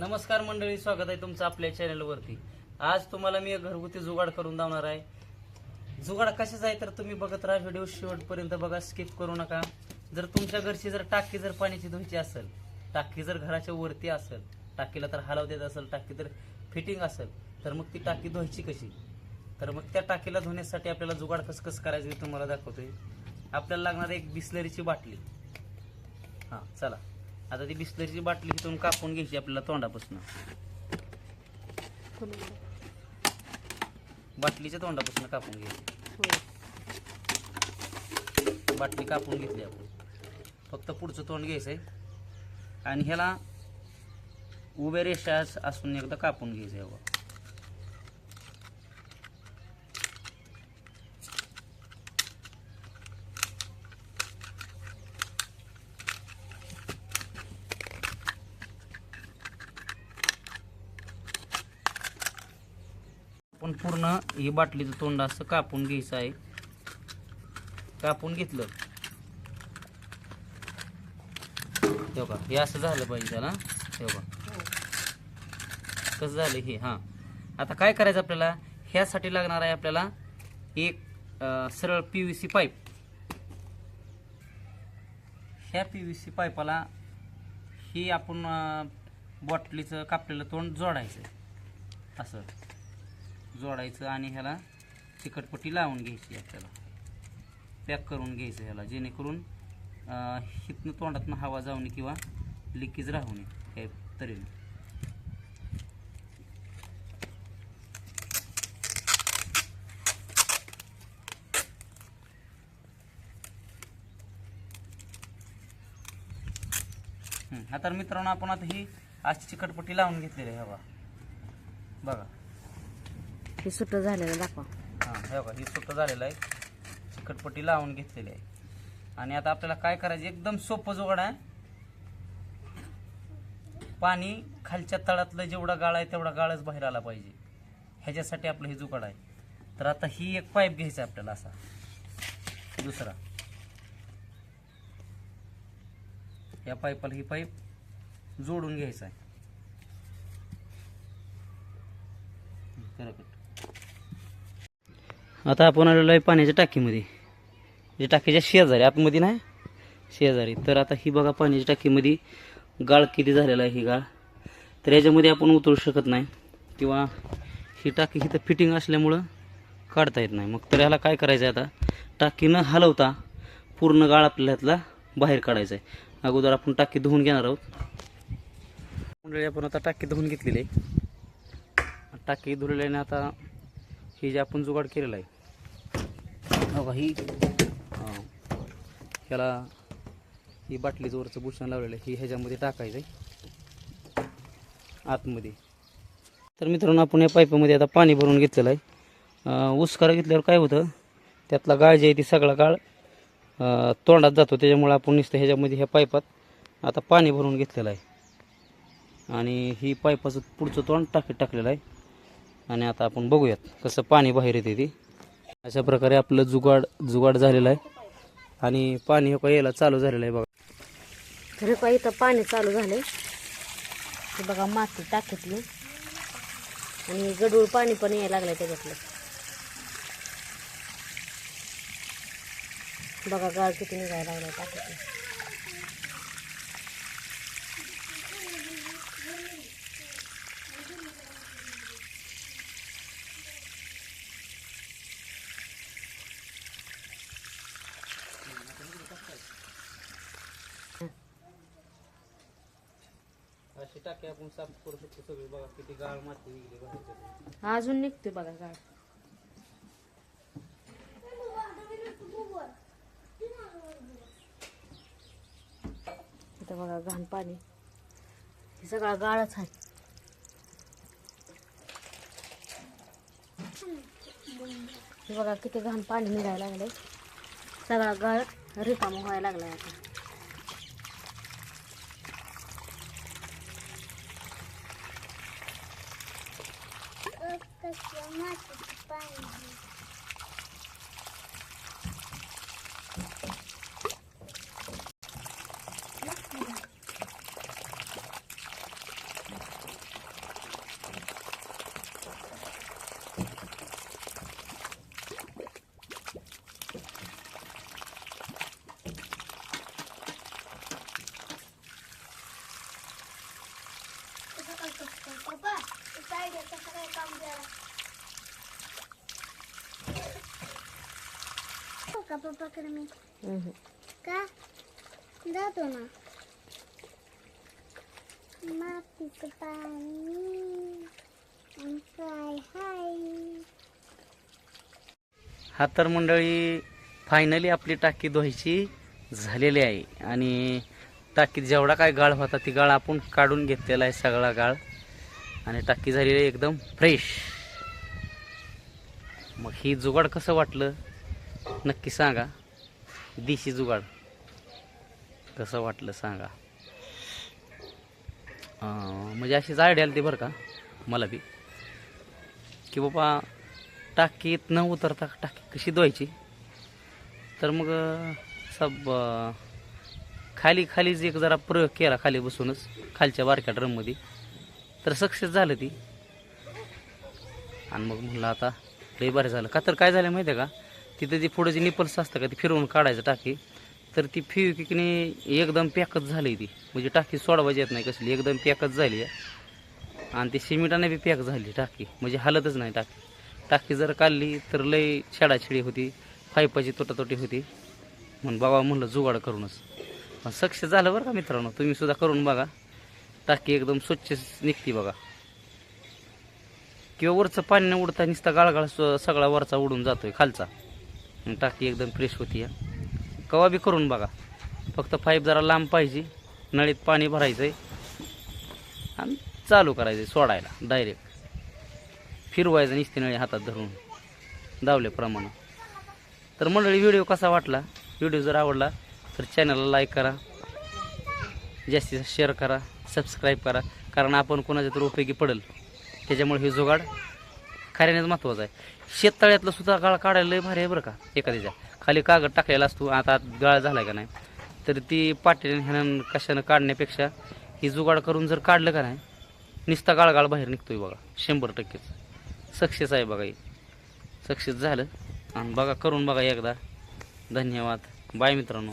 नमस्कार मंडळी स्वागत आहे तुमचं आपल्या चॅनलवरती आज तुम्हाला मी घरगुती जुगाड करून दावणार आहे. जुगाड कशाच आहे तर तुम्ही बघत राहा व्हिडिओ शेवटपर्यंत बघा स्किप करू नका. जर तुमच्या घरची जर टाकी जर पाण्याची धुवायची असेल टाकी जर घराच्या वरती असेल टाकीला तर हलाव देत असेल टाकी जर फिटिंग असेल तर मग ती टाकी धुवायची कशी? तर मग त्या टाकीला धुण्यासाठी आपल्याला जुगाड कसं कसं करायचं मी तुम्हाला दाखवतोय. आपल्याला लागणार एक बिस्लरीची बाटली. हां चला. आता ती बिस्लरीची बाटली तिथून कापून घ्यायची आपल्याला तोंडापासून. बाटलीच्या तोंडापासून कापून घ्यायची. बाटली कापून घेतली आपण. फक्त पुढचं तोंड घ्यायचंय. आणि ह्याला उभ्या रेषा असून एकदा कापून घ्यायचं आहे आपण पूर्ण ही बाटलीचं तोंड असं कापून घ्यायचं आहे. कापून घेतलं. हे बघा हे असं झालं पाहिजे त्याला. हे बघा. कसं झालं हे? हां. आता काय करायचं आपल्याला? ह्यासाठी लागणार आहे आपल्याला एक सरळ पी व्ही सी पाईप ह्या पी व्ही सी पाईपाला ही आपण बॉटलीचं कापलेलं तोंड जोडायचं असं. जोडायचं आणि ह्याला चिकटपट्टी लावून घ्यायची आपल्याला. पॅक करून घ्यायचं ह्याला जेणेकरून हितनं तोंडातनं हवा जाऊ नये किंवा लिकेज राहू नये काही तऱ्हेने. आता मित्रांनो आपण आता ही अशी चिकटपट्टी लावून घेतलेली आहे हवा. बघा. हे सुट्ट झालेलं दाखवा. हां हे बघा हे सुट्ट झालेलं आहे. चिकटपट्टी लावून घेतलेली आहे. आणि आता आपल्याला काय करायचं? एकदम सोपं जोगड आहे. पाणी खालच्या तळातलं जेवढा गाळ आहे तेवढा गाळच बाहेर आला पाहिजे. ह्याच्यासाठी आपलं हे जुगाड आहे. तर आता ही एक पाईप घ्यायचा आपल्याला असा. दुसरा. या पाईपाला ही पाईप जोडून घ्यायचा आहे. करा. आता आपण आलेलो आहे पाण्याच्या टाकीमध्ये. म्हणजे टाकीच्या शेजारी आतमध्ये नाही शेजारी. तर आता ही बघा पाण्याच्या टाकीमध्ये गाळ किती झालेला आहे ही गाळ. तर याच्यामध्ये आपण उतरू शकत नाही. किंवा ही टाकी इथं फिटिंग असल्यामुळं काढता येत नाही. मग तर ह्याला काय करायचं आहे आता? टाकी न हलवता पूर्ण गाळ आपल्यातला ह्यातला बाहेर काढायचा आहे अगोदर आपण टाकी धुवून घेणार आहोत. मंडळी आपण आता टाकी धुवून घेतलेली आहे. टाकी धुलेल्याने आता हे जे आपण जुगाड केलेलं आहे. हो बघा ही हो. ह्याला ही बाटलीचं वरचं भूषण लावलेलं आहे. ही ह्याच्यामध्ये टाकायचं आहे. आतमध्ये. तर मित्रांनो आपण या पाईपामध्ये आता पाणी भरून घेतलेलं आहे. उसकारा घेतल्यावर काय होतं? त्यातला गाळ जे आहे ती सगळा गाळ तोंडात जातो. त्याच्यामुळे आपण नुसतं ह्याच्यामध्ये ह्या पाईपात आता पाणी भरून घेतलेलं आहे. आणि ही पाईपाचं पुढचं तोंड टाकीत टाकलेलं आहे. आणि आता आपण बघूयात कसं पाणी बाहेर येते ती. अशा प्रकारे आपलं जुगाड जुगाड झालेलं आहे. आणि पाणी हे काय यायला चालू झालेलं आहे बघा. खरं का इथं पाणी चालू झालं हे बघा माती टाकीतली आणि गडूळ पाणी पण यायला लागलं त्याच्यातलं. बघा गाळ किती निघायला लागलाय टाकीतलं टाकी आपण साफ करू शकतो सगळी. बघा किती गाळ माती निघली बाहेर त्यातून. अजून निघतोय बघा गाळ. इथं बघा घाण पाणी. हे सगळा गाळच आहे. हे बघा किती घाण पाणी निघायला लागलंय. सगळा गाळ रिकामा व्हायला लागलाय आता. 可是，那怎么办呢？का पप्पाकडे मी हम्म. का जातो ना मातीचं पाणी काय हाय हा तर मंडळी फायनली आपली टाकी धुवायची झालेली आहे. आणि टाकीत जेवढा काय गाळ होता ती गाळ आपण काढून घेतलेला आहे सगळा गाळ. आणि टाकी झालेली आहे एकदम फ्रेश मग ही जुगाड कसं वाटलं? नक्की सांगा. देशी जुगाड. कसं वाटलं सांगा. म्हणजे अशीच आयडिया आली बरं का मला बी. की बाबा टाकीत न उतरता टाकी कशी धुवायची? तर मग सब खाली खालीच एक जरा प्रयोग केला खाली बसूनच खालच्या बारक्या ड्रममध्ये. तर सक्सेस झालं ती. आणि मग म्हणलं आता लई बरं झालं. का तर काय झालं माहिती आहे का? तिथं जे पुढे जे निपल्स असतं का ते फिरवून काढायचं टाकी. तर ती फिविकिकने एकदम पॅकच झाली ती. म्हणजे टाकी सोडवायची येत नाही कसली एकदम पॅकच झाली. आहे आणि ती सिमेंटाने बी पॅक झाली टाकी. म्हणजे हालतच नाही टाकी. टाकी जर काढली तर लय छेडाछेडी होती पाईपाची तोटातोटी होती. म्हणून बाबा म्हणलं जुगाड करूनच. पण सक्सेस झालं बरं का मित्रांनो तुम्ही सुद्धा करून बघा. टाकी एकदम स्वच्छ निघते बघा. किंवा वरचं पाणी न उडता निसता गाळगाळ सगळा वरचा उडून जातोय खालचा. टाकी एकदम फ्रेश होती कवा बी करून बघा. फक्त पाईप जरा लांब पाहिजे नळीत पाणी भरायचं आहे आणि चालू करायचं सोडायला डायरेक्ट फिरवायचं निस्ती नळी हातात धरून दावल्याप्रमाणे तर मंडळी व्हिडिओ कसा वाटला? व्हिडिओ जर आवडला तर चॅनलला लाईक करा. जास्तीत जास्त शेअर करा सबस्क्राईब करा. कारण आपण कोणाच्या तर उपयोगी पडेल त्याच्यामुळे हे जुगाड खऱ्यानेच महत्त्वाचं आहे. शेततळ्यातलं सुद्धा गाळ काढायला लय भारी आहे बरं का एखाद्याच्या खाली कागद टाकलेला असतो आता गाळ झाला का नाही? तर ती पाटील ह्यानं कशानं काढण्यापेक्षा ही जुगाड करून जर काढलं का नाही नुसता गाळ गाळ बाहेर निघतोय बघा शंभर टक्केच. सक्सेस आहे बघा ही. सक्सेस झालं. आणि बघा करून बघा एकदा. धन्यवाद. बाय मित्रांनो.